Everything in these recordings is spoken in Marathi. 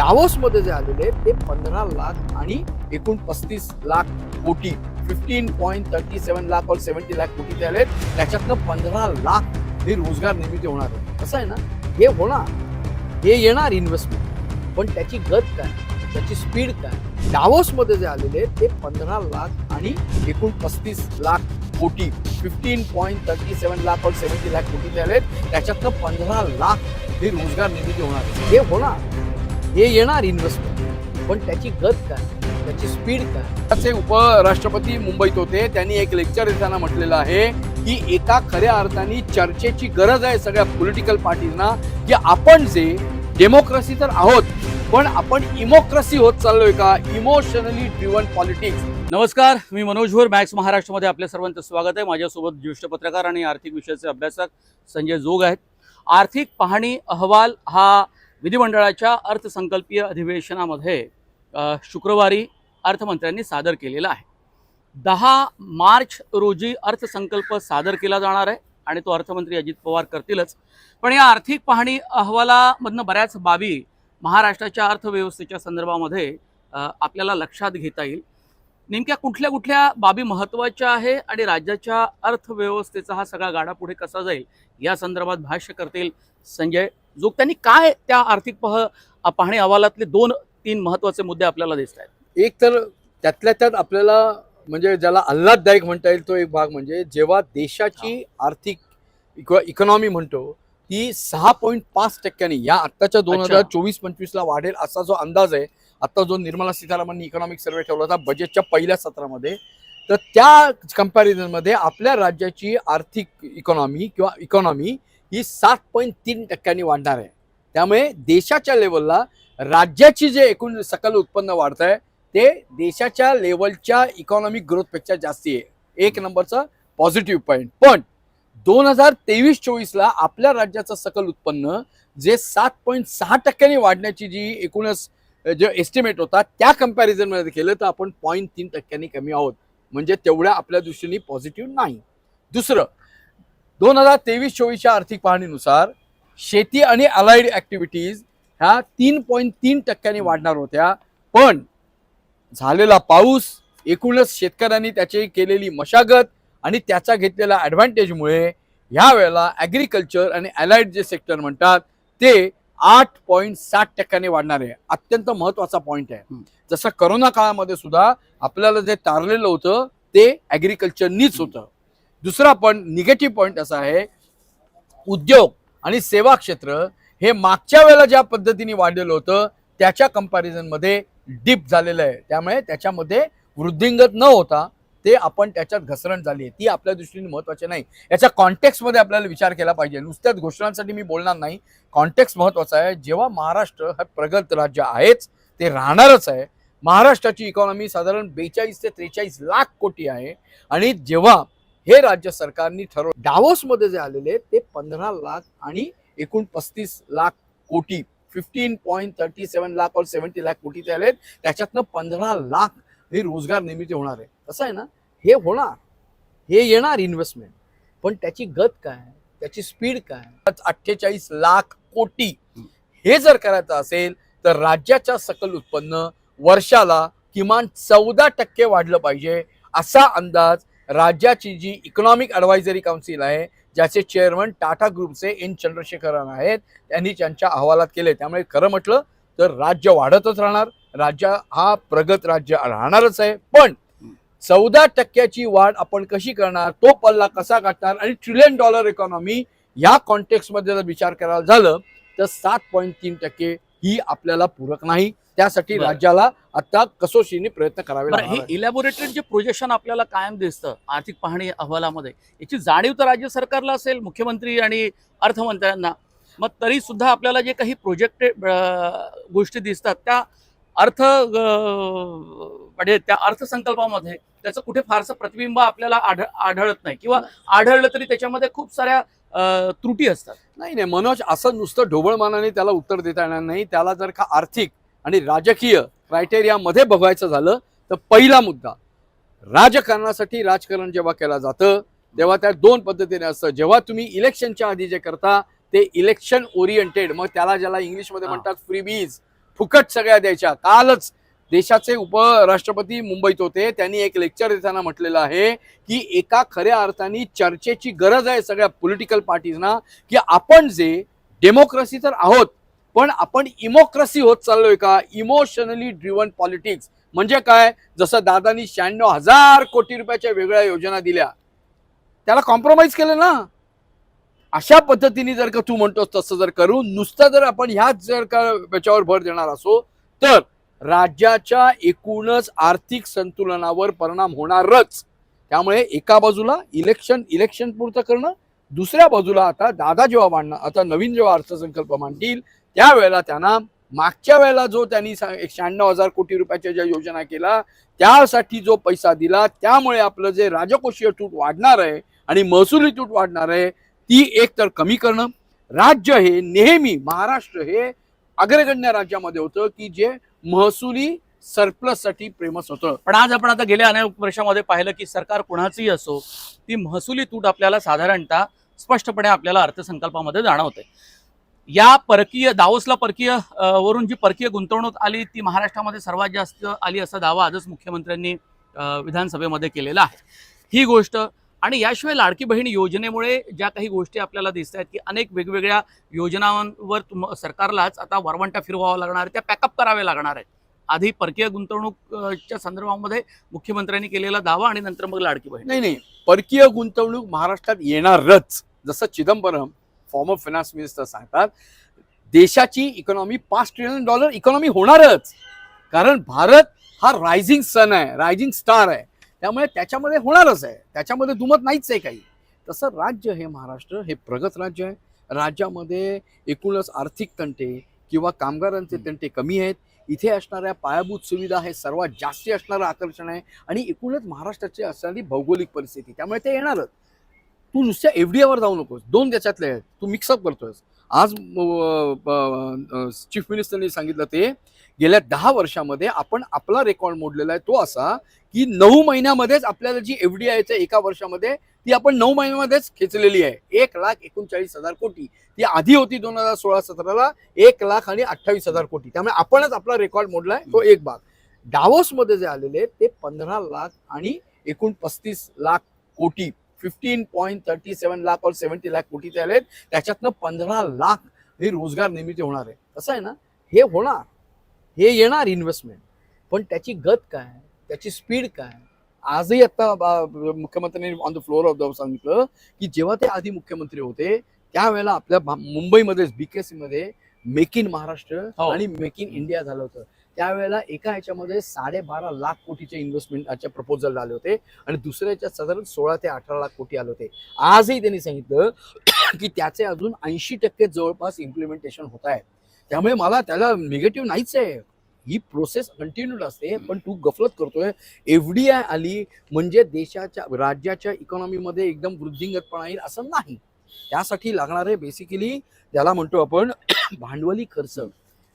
डावोसमध्ये जे आलेले ते पंधरा लाख आणि एकूण पस्तीस लाख कोटी fifteen point thirty seven lakh और सेव्हन्टी लाख कोटी ते आले त्याच्यातनं पंधरा लाख हे रोजगार निर्मिती होणार आहे कसं आहे ना? हे होणार. हे येणार इन्व्हेस्टमेंट पण त्याची गत काय? त्याची स्पीड काय? डावोसमध्ये जे आलेले आहेत, ते पंधरा लाख आणि एकूण पस्तीस लाख कोटी fifteen point thirty seven lakh और सेव्हन्टी लाख कोटी ते आले त्याच्यातनं पंधरा लाख हे रोजगार निर्मिती होणार आहे हे होणार. हे येणार इन्व्हेस्टमेंट पण त्याची गत काय? त्याची स्पीड काय? त्याचे उपराष्ट्रपती मुंबईत होते. त्यांनी एक लेक्चर देताना म्हटलेलं आहे की एका खऱ्या अर्थाने चर्चेची गरज आहे सगळ्या पॉलिटिकल पार्टीजना की आपण जे डेमोक्रेसी तर आहोत पण आपण इमोक्रेसी होत चाललोय का? इमोशनली ड्रिव्हन पॉलिटिक्स नमस्कार मी मनोज भोर मॅक्स महाराष्ट्रामध्ये आपल्या सर्वांचं स्वागत आहे. माझ्यासोबत ज्येष्ठ पत्रकार आणि आर्थिक विषयाचे अभ्यासक संजय जोग आहेत. आर्थिक पाहणी अहवाल हा विधिमंडळाच्या अर्थसंकल्पीय अधिवेशनामध्ये शुक्रवारी अर्थमंत्र्यांनी सादर केलेला आहे. दहा मार्च रोजी अर्थसंकल्प सादर केला जाणार आहे आणि तो अर्थमंत्री अजित पवार करतीलच. पण या आर्थिक पाहणी अहवालामधनं बऱ्याच बाबी महाराष्ट्राच्या अर्थव्यवस्थेच्या संदर्भामध्ये आपल्याला लक्षात घेता येईल. नेमक्या कुठल्या कुठल्या बाबी महत्त्वाच्या आहे आणि राज्याच्या अर्थव्यवस्थेचा हा सगळा गाडा पुढे कसा जाईल या संदर्भात भाष्य करतील संजय जोग त्यांनी काय त्या आर्थिक पह पाहणी अहवालातले दोन तीन महत्त्वाचे मुद्दे आपल्याला दिसत आहेत एक तर त्यातल्या त्यात आपल्याला म्हणजे ज्याला आल्हाददायक म्हणता येईल तो एक भाग म्हणजे जेव्हा देशाची आर्थिक इकॉनॉमी म्हणतो ती सहा पॉईंट पाच टक्क्यांनी या आत्ताच्या दोन हजार. चोवीस पंचवीस ला वाढेल असा जो अंदाज आहे आता जो निर्मला सीतारामन इकॉनॉमिक सर्वे ठेवला होता बजेटच्या पहिल्या सत्रामध्ये तर त्या comparison मध्ये आपल्या राज्याची आर्थिक इकॉनॉमी किंवा इकॉनॉमी ही सात पॉईंट तीन टक्क्यांनी वाढणार आहे. त्यामुळे देशाच्या लेवलला राज्याची जे एकूण सकल उत्पन्न वाढत आहे ते देशाच्या लेवलच्या इकॉनॉमिक ग्रोथपेक्षा जास्ती आहे. एक नंबरचा पॉझिटिव्ह पॉईंट पण दोन हजार तेवीस चोवीसला आपल्या राज्याचं सकल उत्पन्न जे सात पॉईंट सहा टक्क्यांनी वाढण्याची जी एकूणच जे एस्टिमेट होता त्या कम्पॅरिझनमध्ये केलं तर आपण पॉईंट तीन टक्क्यांनी कमी आहोत. म्हणजे तेवढ्या आपल्या दृष्टीने पॉझिटिव्ह नाही. दुसरं दोन हजार तेवीस चोवीसच्या आर्थिक पाहणीनुसार शेती आणि अलाइड ऍक्टिव्हिटीज ह्या तीन पॉईंट तीन टक्क्यांनी वाढणार होत्या. पण झालेला पाऊस एकूणच शेतकऱ्यांनी त्याची केलेली मशागत आणि त्याचा घेतलेला ॲडव्हान्टेजमुळे ह्या वेळेला ॲग्रिकल्चर आणि अलाइड जे सेक्टर म्हणतात ते आठ पॉईंट साठ टक्क्यांनी वाढणार आहे. अत्यंत महत्त्वाचा पॉईंट आहे. जसं करोना काळामध्ये सुद्धा आपल्याला जे तारलेलं होतं ते ॲग्रिकल्चरनीच होतं. दुसरा पण निगेटिव्ह पॉईंट असा आहे उद्योग आणि सेवा क्षेत्र हे मागच्या वेळेला ज्या पद्धतीने वाढलेलं होतं त्याच्या कंपॅरिझनमध्ये डिप झालेलं आहे. त्यामुळे त्याच्यामध्ये वृद्धिंगत न होता ते आपण त्याच्यात घसरण झाली आहे. ती आपल्या दृष्टीने महत्वाची नाही. याच्या कॉन्टेक्स्टमध्ये आपल्याला विचार केला पाहिजे. नुसत्याच घोषणांसाठी मी बोलणार नाही. कॉन्टेक्स्ट महत्त्वाचा आहे. जेव्हा महाराष्ट्र हे प्रगत राज्य आहेच ते राहणारच आहे. महाराष्ट्राची इकॉनॉमी साधारण बेचाळीस ते त्रेचाळीस लाख कोटी आहे. आणि जेव्हा हे राज्य सरकारने ठरव डावोसमध्ये जे आलेले ते पंधरा लाख आणि एकूण पस्तीस लाख कोटी fifteen point thirty seven lakh और सेव्हन्टी लाख कोटी ते आलेत त्याच्यातनं पंधरा लाख हे रोजगार निर्मिती होणार आहे. कसं आहे ना हे होणार हे येणार इन्व्हेस्टमेंट पण त्याची गत काय त्याची स्पीड काय? अठ्ठेचाळीस लाख कोटी. हे जर करायचं असेल तर राज्याच्या सकल उत्पन्न वर्षाला किमान चौदा टक्के वाढलं पाहिजे असा अंदाज राज्याची जी इकॉनॉमिक ॲडवायझरी काउन्सिल आहे ज्याचे चेअरमन टाटा ग्रुपचे एन चंद्रशेखरन आहेत त्यांनी त्यांच्या अहवालात केले. त्यामुळे खरं म्हटलं तर राज्य वाढतच राहणार राज्य हा प्रगत राज्य राहणारच आहे. पण चौदा टक्क्याची वाढ आपण कशी करणार तो पल्ला कसा गाठणार आणि ट्रिलियन डॉलर इकॉनॉमी या कॉन्टेक्स्टमध्ये जर विचार करायला झालं तर सात पॉईंट तीन टक्के ही आपल्याला पूरक नाही. त्यासाठी. राज्याला आता कसोशीने प्रयत्न करावे लागणार हे. इलॅबोरेटेड जे प्रोजेक्शन आपल्याला कायम दिसतं आर्थिक पाहणी अहवालामध्ये याची जाणीव तर राज्य सरकारला असेल मुख्यमंत्री आणि अर्थमंत्र्यांना. मग तरी सुद्धा आपल्याला जे काही प्रोजेक्टेड गोष्टी दिसतात त्या अर्थ अं, म्हणजे त्या अर्थसंकल्पामध्ये त्याचं कुठे फारसं प्रतिबिंब आपल्याला आढळ आढळत नाही. किंवा आढळलं तरी त्याच्यामध्ये खूप साऱ्या अं, त्रुटी असतात. नाही नाही मनोज असं नुसतं ढोबळमानाने त्याला उत्तर देता येणार नाही. त्याला जर का आर्थिक आणि राजकीय क्रायटेरियामध्ये बघायचं झालं तर पहिला मुद्दा राजकारणासाठी राजकारण जेव्हा केलं जातं तेव्हा त्या दोन पद्धतीने असतं जेव्हा तुम्ही इलेक्शनच्या आधी जे करता ते इलेक्शन ओरिएंटेड मग त्याला ज्याला इंग्लिशमध्ये. म्हणतात फ्रीबीज फुकट सगळ्या द्यायच्या कालच देशाचे उपराष्ट्रपती मुंबईत होते त्यांनी एक लेक्चर देताना म्हटलेलं आहे की एका खऱ्या अर्थाने चर्चेची गरज आहे सगळ्या पॉलिटिकल पार्टीजना की आपण जे डेमोक्रेसी तर आहोत पण आपण इमोक्रसी होत चाललोय का? इमोशनली ड्रिव्हन पॉलिटिक्स म्हणजे काय? जसं दादानी शहाण्णव हजार कोटी रुपयाच्या वेगळ्या योजना दिल्या. त्याला कॉम्प्रोमाइज केलं ना? अशा पद्धतीने जर का तू म्हणतोस तसं जर करू नुसतं जर आपण ह्याच जर का याच्यावर भर देणार असो तर राज्याच्या एकूणच आर्थिक संतुलनावर परिणाम होणारच. त्यामुळे एका बाजूला इलेक्शन इलेक्शन पुरतं करणं दुसऱ्या बाजूला आता दादा जेव्हा मांडणार आता नवीन जेव्हा अर्थसंकल्प मांडतील त्यावेळेला त्यांना मागच्या वेळेला जो त्यांनी एक शहाण्णव हजार कोटी रुपयाच्या ज्या योजना केला त्यासाठी जो पैसा दिला त्यामुळे आपलं जे राजकोषीय तूट वाढणार आहे आणि महसुली तूट वाढणार आहे ती एक तर कमी करणं. राज्य हे नेहमी महाराष्ट्र हे अग्रगण्य राज्यामध्ये होतं की जे महसुली सरप्लससाठी प्रेमस होतं. पण आज आपण आता गेल्या अनेक वर्षामध्ये पाहिलं की सरकार कुणाचंही असो ती महसुली तूट आपल्याला साधारणतः स्पष्टपणे आपल्याला अर्थसंकल्पामध्ये जाणवते या परकीय दावोसला परकीय वरून जी परकीय गुंतवणूक आली ती महाराष्ट्रामध्ये सर्वात जास्त आली असा दावा आजच मुख्यमंत्र्यांनी विधानसभेमध्ये केलेला आहे. ही गोष्ट आणि याशिवाय लाडकी बहीण योजनेमुळे ज्या काही गोष्टी आपल्याला दिसत आहेत की अनेक वेगवेगळ्या योजनांवर तुम सरकारलाच आता वरवंटा फिरवावा लागणार आहे त्या पॅकअप कराव्या लागणार आहेत. आधी परकीय गुंतवणूकच्या संदर्भामध्ये मुख्यमंत्र्यांनी केलेला दावा आणि नंतर मग लाडकी बहीण. नाही नाही. परकीय गुंतवणूक महाराष्ट्रात येणारच. जसं चिदंबरम फॉर्मर फायनान्स मिनिस्टर सांगतात देशाची इकॉनॉमी पाच ट्रिलियन डॉलर इकॉनॉमी होणारच. कारण भारत हा रायझिंग सन आहे रायझिंग स्टार आहे. त्यामुळे त्याच्यामध्ये होणारच आहे. त्याच्यामध्ये दुमत नाहीच आहे काही. तसं राज्य हे महाराष्ट्र हे प्रगत राज्य आहे. राज्यामध्ये एकूणच आर्थिक तंटे किंवा कामगारांचे तंटे कमी आहेत. इथे असणाऱ्या पायाभूत सुविधा हे सर्वात जास्ती असणारं आकर्षण आहे. आणि एकूणच महाराष्ट्राची असणारी भौगोलिक परिस्थिती. त्यामुळे ते येणारच. तू नुसत्या एफडीआवर जाऊ नकोस. दोन त्याच्यातले आहेत. तू मिक्सअप करतोयस. आज चीफ मिनिस्टरने सांगितलं ते गेल्या दहा वर्षामध्ये आपण आपला रेकॉर्ड मोडलेला आहे तो असा की नऊ महिन्यामध्येच आपल्याला जी एफडी आहे एका वर्षामध्ये ती आपण नऊ महिन्यामध्येच खेचलेली आहे. एक लाख एकोणचाळीस हजार कोटी. ती आधी होती दोन हजार सोळा सतराला एक लाख आणि अठ्ठावीस हजार कोटी. त्यामुळे आपणच आपला रेकॉर्ड मोडलाय तो एक भाग. डावोसमध्ये जे आलेले ते पंधरा लाख आणि एकूण पस्तीस लाख कोटी. Fifteen point thirty seven lakh और सेव्हन्टी लाख कोटी ते आलेत. त्याच्यातनं पंधरा लाख हे रोजगार निर्मिती होणार आहे. कसं आहे ना? हे होणार. हे येणार इन्व्हेस्टमेंट पण त्याची गत काय? त्याची स्पीड काय? आजही आता मुख्यमंत्र्यांनी on the floor of the सांगितलं की जेव्हा ते आधी मुख्यमंत्री होते त्यावेळेला आपल्या मुंबईमध्येच बीकेसी मध्ये मेक इन महाराष्ट्र. आणि मेक इन इंडिया झालं होतं. त्यावेळेला एका ह्याच्यामध्ये साडेबारा लाख कोटीचे इन्व्हेस्टमेंटचे प्रपोजल आले होते. आणि दुसऱ्या साधारण सोळा ते अठरा लाख कोटी आले होते. आजही त्यांनी सांगितलं की त्याचे अजून ऐंशी टक्के जवळपास इम्प्लिमेंटेशन होत आहे. त्यामुळे मला त्याला निगेटिव्ह नाहीच आहे. ही प्रोसेस कंटिन्यूड असते पण तू गफलत करतोय. एफडीआय आली म्हणजे देशाच्या राज्याच्या इकॉनॉमीमध्ये एकदम वृद्धिंगतपणा येईल असं नाही. त्यासाठी लागणारे बेसिकली त्याला म्हणतो आपण भांडवली खर्च.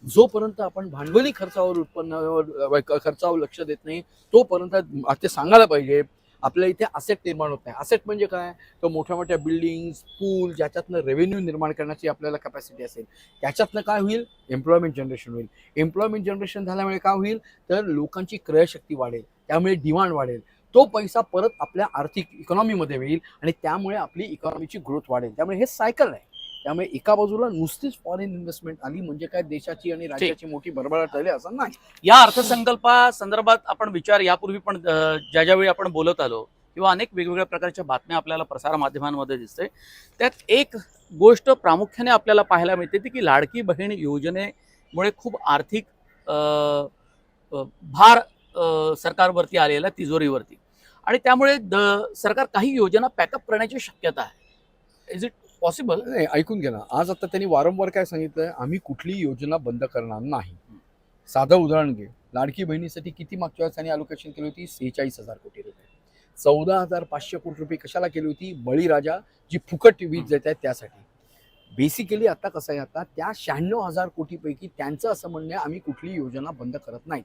जोपर्यंत आपण भांडवली खर्चावर उत्पन्नावर खर्चावर लक्ष देत नाही तोपर्यंत ते सांगायला पाहिजे आपल्या इथे असेट निर्माण होत नाही. असेट म्हणजे काय? तर मोठ्या मोठ्या बिल्डिंग्स पूल ज्याच्यातनं रेव्हेन्यू निर्माण करण्याची आपल्याला कॅपॅसिटी असेल त्याच्यातनं काय होईल? एम्प्लॉयमेंट जनरेशन होईल. एम्प्लॉयमेंट जनरेशन झाल्यामुळे काय होईल? तर लोकांची क्रयशक्ती वाढेल त्यामुळे डिमांड वाढेल. तो पैसा परत आपल्या आर्थिक इकॉनॉमीमध्ये येईल आणि त्यामुळे आपली इकॉनॉमीची ग्रोथ वाढेल. त्यामुळे हे सायकल आहे. त्यामुळे एका बाजूला नुसतीच फॉरेन इन्व्हेस्टमेंट आली म्हणजे काय देशाची आणि राज्याची मोठी भरभराट झाली असं नाही. या अर्थसंकल्पा संदर्भात आपण विचार यापूर्वी पण ज्या ज्यावेळी आपण बोलत आलो किंवा अनेक वेगवेगळ्या प्रकारच्या बातम्या आपल्याला प्रसार माध्यमांमध्ये दिसते त्यात एक गोष्ट प्रामुख्याने आपल्याला पाहायला मिळते ती की लाडकी बहीण योजनेमुळे खूप आर्थिक भार सरकारवरती आलेला तिजोरीवरती. आणि त्यामुळे द सरकार काही योजना पॅकअप करण्याची शक्यता आहे. इज इट पॉसिबल नाही ऐकून घ्या ना. आज आता त्यांनी वारंवार काय सांगितलं आम्ही कुठली योजना बंद करणार नाही. साधं उदाहरण घे. लाडकी बहिणीसाठी किती मागच्या वेळेस त्यांनी अलोकेशन केली होती? सेहेचाळीस हजार कोटी रुपये. चौदा हजार पाचशे कोटी रुपये कशाला केली होती? बळीराजा जी फुकट वीज देत आहेत त्यासाठी. बेसिकली आता कसं आहे आता? त्या शहाण्णव हजार कोटीपैकी त्यांचं असं म्हणणं आहे आम्ही कुठली योजना बंद करत नाही.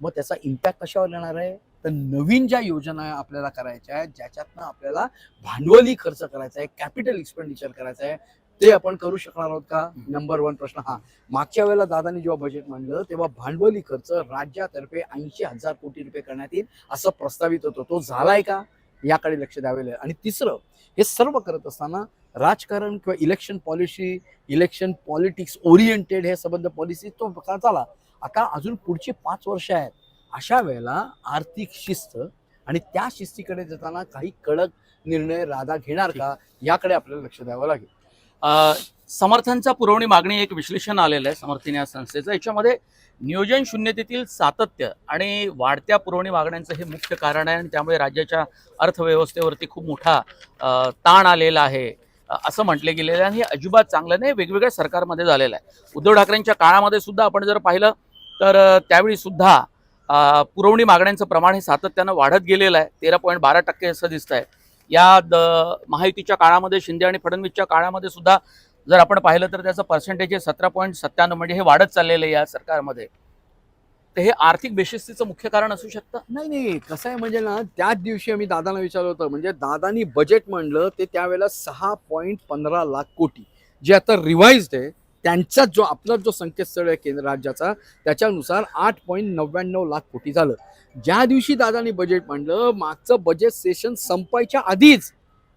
मग त्याचा इम्पॅक्ट कशावर येणार आहे? तर नवीन ज्या योजना आपल्याला करायच्या आहेत ज्याच्यातनं आपल्याला भांडवली खर्च करायचा आहे कॅपिटल एक्सपेंडिचर करायचं आहे ते आपण करू शकणार आहोत का? नंबर वन प्रश्न हा. मागच्या वेळेला दादानी जेव्हा बजेट मांडलं तेव्हा भांडवली खर्च राज्यातर्फे ऐंशी हजार कोटी रुपये करण्यात येईल असं प्रस्तावित होतं. तो झालाय का? याकडे लक्ष द्यावे लागेल आणि तिसरं हे सर्व करत असताना राजकारण किंवा election policy election politics oriented हे संबंध पॉलिसी तो प्रकार झाला आता अजून पुढची पाच वर्ष आहेत. अशा वेळेला आर्थिक शिस्त आणि त्या शिस्तीकडे जाताना काही कडक निर्णय राधा घेणार का याकडे आपल्याला लक्ष द्यावं लागेल. समर्थांचा पुरवणी मागणी एक विश्लेषण आलेलं आहे समर्थन या संस्थेचं. याच्यामध्ये नियोजन शून्यतेतील सातत्य आणि वाढत्या पुरवणी मागण्यांचं हे मुख्य कारण आहे आणि त्यामुळे राज्याच्या अर्थव्यवस्थेवरती खूप मोठा ताण आलेला आहे असं म्हटले गेलेलं आहे. आणि हे अजिबात चांगलं नाही वेगवेगळ्या सरकारमध्ये झालेलं आहे. उद्धव ठाकरेंच्या काळामध्ये सुद्धा आपण जर पाहिलं तर त्यावेळीसुद्धा त्यावेळी सुद्धा पुरवणी मागण्यांचं प्रमाण हे सातत्यानं वाढत गेलेलं आहे. तेरा पॉईंट बारा टक्के असं दिसत आहे या द- महायुतीच्या काळामध्ये शिंदे आणि फडणवीसच्या काळामध्ये सुद्धा जर आपण पाहिलं तर त्याचं पर्सेंटेज हे सतरा पॉईंट सत्त्याण्णव म्हणजे हे वाढत चाललेलं आहे या सरकारमध्ये. तर हे आर्थिक बेशिस्तीचं मुख्य कारण असू शकतं? नाही नाही कसं आहे म्हणजे ना त्याच दिवशी आम्ही दादांना विचारलं होतं म्हणजे दादानी बजेट म्हणलं ते त्यावेळेला सहा पॉईंट पंधरा लाख कोटी. जे आता रिवाइज्ड आहे त्यांचा जो आपला जो संकेतस्थळ आहे केंद्र राज्याचा त्याच्यानुसार आठ पॉईंट नव्याण्णव लाख कोटी झालं. ज्या दिवशी दादानी बजेट मांडलं मागचं बजेट सेशन संपायच्या आधीच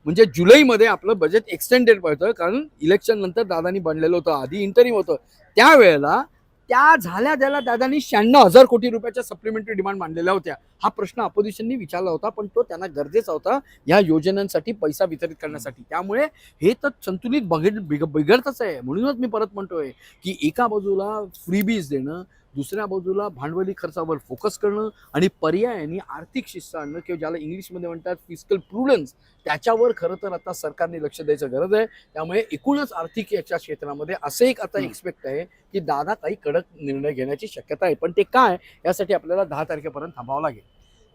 म्हणजे जुलैमध्ये आपलं बजेट एक्सटेंडेड पडतं कारण इलेक्शन नंतर दादानी बनलेलं होतं आधी इंटरिम होतं. त्यावेळेला त्या झाल्या त्याला दादांनी शहाण्णव हजार कोटी रुपयाच्या सप्लिमेंटरी डिमांड मांडलेल्या होत्या. हा प्रश्न अपोजिशननी विचारला होता पण तो त्यांना गरजेचा होता या योजनांसाठी पैसा वितरित करण्यासाठी. त्यामुळे हे तर संतुलित बघित बिघ बिघडतच आहे. म्हणूनच मी परत म्हणतोय की एका बाजूला फ्रीबीज देणं दुसऱ्या बाजूला भांडवली खर्चावर फोकस करणं आणि पर्यायाने आर्थिक शिस्त आणणं किंवा ज्याला इंग्लिशमध्ये म्हणतात फिजिकल प्रुडन्स त्याच्यावर खरं तर आता सरकारने लक्ष द्यायचं गरज आहे. त्यामुळे एकूणच आर्थिक याच्या क्षेत्रामध्ये असं एक आता. एक्सपेक्ट आहे की दादा काही कडक निर्णय घेण्याची शक्यता आहे. पण ते काय यासाठी आपल्याला दहा तारखेपर्यंत थांबावं लागेल.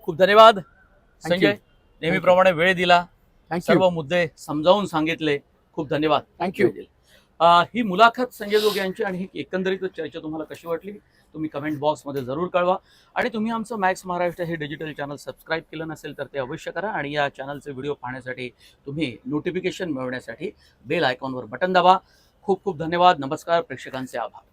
खूप धन्यवाद. संजय नेहमीप्रमाणे वेळ दिला. सर्व मुद्दे समजावून सांगितले. खूप धन्यवाद. थँक्यू ही मुलाखत संजय जोग यांची आणि ही एकंदरीत चर्चा तुम्हाला कशी वाटली तुम्ही कमेंट बॉक्समध्ये जरूर कळवा. आणि तुम्ही आमचं मॅक्स महाराष्ट्र हे डिजिटल चॅनल सबस्क्राईब केलं नसेल तर ते अवश्य करा आणि या चॅनलचे व्हिडिओ पाहण्यासाठी तुम्ही नोटिफिकेशन मिळवण्यासाठी बेल आयकॉनवर बटन दाबा. खूप खूप धन्यवाद. नमस्कार. प्रेक्षकांचे आभार.